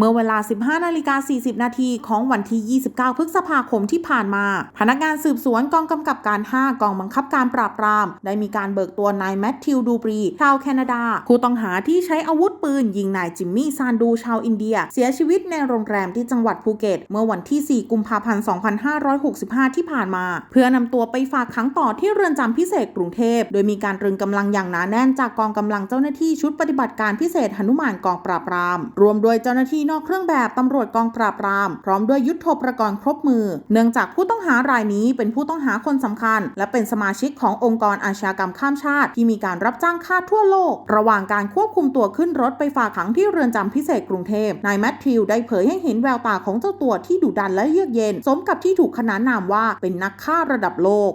เมื่อเวลา 15นาฬิกา40 นาทีของวันที่ 29 พฤษภาคมที่ผ่านมา พนักงานสืบสวนกองกำกับการ 5 กองบังคับการปราบปราม ได้มีการเบิกตัวนายแมทธิวดูบรีชาวแคนาดาผู้ต้องหาที่ใช้อาวุธปืน ยิงนายจิมมี่ซานดูชาวอินเดีย เสียชีวิตในโรงแรมที่จังหวัดภูเก็ต เมื่อวันที่ 4 กุมภาพันธ์ 2565 ที่ผ่านมา เพื่อนำตัวไปฝากขังต่อที่เรือนจำพิเศษกรุงเทพ โดยมีการตรึงกำลังอย่างหนาแน่นจากกองกำลังเจ้าหน้าที่ชุดปฏิบัติการพิเศษหนุมานกองปราบปราม รวมโดยเจ้าหน้าที่นอกเครื่องแบบตำรวจกองปราบปราม พร้อมด้วยยุทธปกรณ์ครบมือ เนื่องจากผู้ต้องหารายนี้เป็นผู้ต้องหาคนสำคัญ และเป็นสมาชิกขององค์กรอาชญากรรมข้ามชาติ ที่มีการรับจ้างฆ่าทั่วโลก ระหว่างการควบคุมตัวขึ้นรถไปฝากขังที่เรือนจำพิเศษกรุงเทพนายแมทธิวได้เผยให้เห็นแววตาของเจ้าตัวที่ดุดันและเยือกเย็น สมกับที่ถูกขนานนามว่าเป็นนักฆ่าระดับโลก